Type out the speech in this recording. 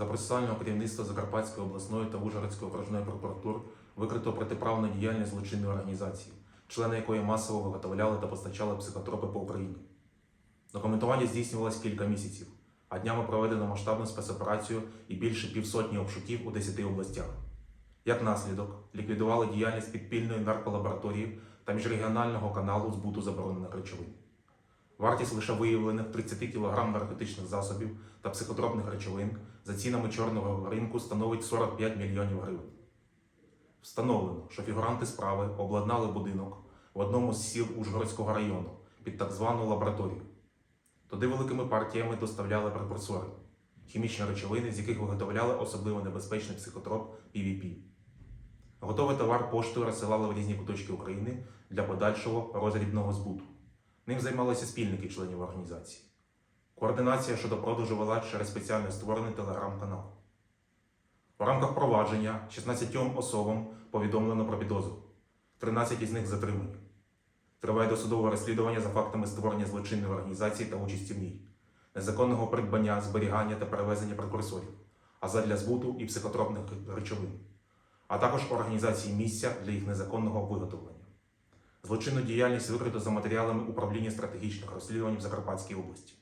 За процесуального керівництва Закарпатської обласної та Ужгородської окружної прокуратур викрито протиправну діяльність злочинної організації, члени якої масово виготовляли та постачали психотропи по Україні. Документування здійснювалось кілька місяців, а днями проведено масштабну спецоперацію і більше півсотні обшуків у 10 областях. Як наслідок, ліквідували діяльність підпільної нарколабораторії та міжрегіонального каналу збуту заборонених речовин. Вартість лише виявлених 30 кг наркотичних засобів та психотропних речовин за цінами чорного ринку становить 45 мільйонів гривень. Встановлено, що фігуранти справи обладнали будинок в одному з сіл Ужгородського району під так звану лабораторію. Туди великими партіями доставляли прекурсори, хімічні речовини, з яких виготовляли особливо небезпечний психотроп PVP. Готовий товар поштою розсилали в різні куточки України для подальшого розрібного збуту. Ним займалися спільники членів організації. Координація щодо продажу вела через спеціально створений телеграм-канал. У рамках провадження 16 особам повідомлено про підозру. 13 із них затримані. Триває досудове розслідування за фактами створення злочинної організації та участі в ній, незаконного придбання, зберігання та перевезення прекурсорів, а задля збуту і психотропних речовин, а також організації місця для їх незаконного виготовлення. Злочинну діяльність викрито за матеріалами управління стратегічних розслідувань в Закарпатській області.